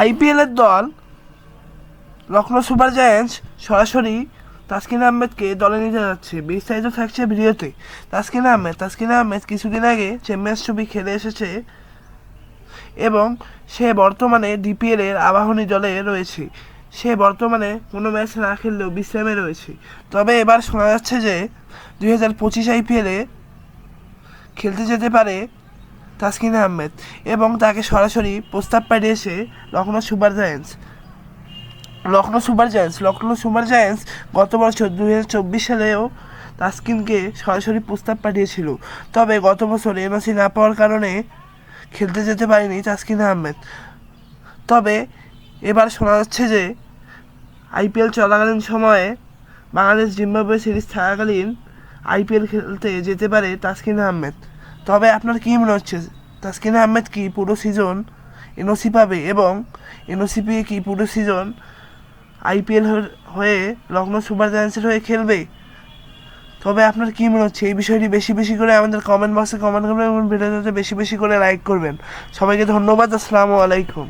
আইপিএলের দল Lucknow super giants সরাসরি তাসকিন আহমেদকে দলে নিতে যাচ্ছে। বিস্তারিত থাকছে ভিডিওতে। তাসকিন আহমেদ তাসকিন আহমেদ কিছুদিন আগে চ্যাম্পিয়ন্স ট্রফি খেলে এসেছে এবং সে বর্তমানে ডিপিএল এর আবাহনী দলে রয়েছে। সে বর্তমানে কোনো ম্যাচ না খেললেও বিশ্রামে রয়েছে। তবে এবার শোনা যাচ্ছে যে দুই হাজার পঁচিশ আইপিএলে খেলতে যেতে পারে তাসকিন আহমেদ এবং তাকে সরাসরি প্রস্তাব পাঠিয়েছে Lucknow super giants. Lucknow super giants Lucknow super giants গত বছর দু হাজার চব্বিশ সালেও তাসকিনকে সরাসরি প্রস্তাব পাঠিয়েছিল। তবে গত বছর এনওসি না পাওয়ার কারণে খেলতে যেতে পারেনি তাসকিন আহমেদ। তবে এবার শোনা যাচ্ছে যে আইপিএল চলাকালীন সময়ে বাংলাদেশ জিম্বাবুয়ে সিরিজ থাকাকালীন আইপিএল খেলতে যেতে পারে তাসকিন আহমেদ। তবে আপনার কী মনে হচ্ছে, তাসকিন আহমেদ কি পুরো সিজন এনওসি পাবে এবং এনওসি পেয়ে কি পুরো সিজন আইপিএল হয়ে লখনৌ সুপার জায়ান্সের হয়ে খেলবে? তবে আপনার কী মনে হচ্ছে? এই বিষয়টি বেশি বেশি করে আমাদের কমেন্ট বক্সে কমেন্ট করবেন এবং ভিডিওতে বেশি বেশি করে লাইক করবেন। সবাইকে ধন্যবাদ, আসসালামু আলাইকুম।